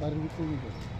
다른 꿈이죠.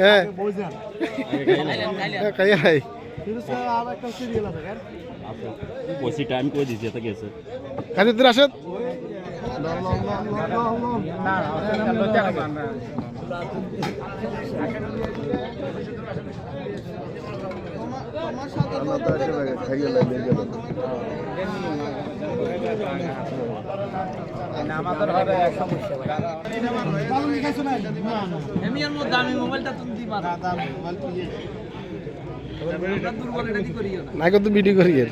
হ্যাঁ। হ্যাঁ, খাই টাইম করে দিয়েছে এটা গেছে তুই রাশেদ এমিয়ার মধ্যে আমি মোবাইলটা তুমি দিবা না। আমরা দুর্বল এটা দি করিও না? না কত ভিডিও করি এর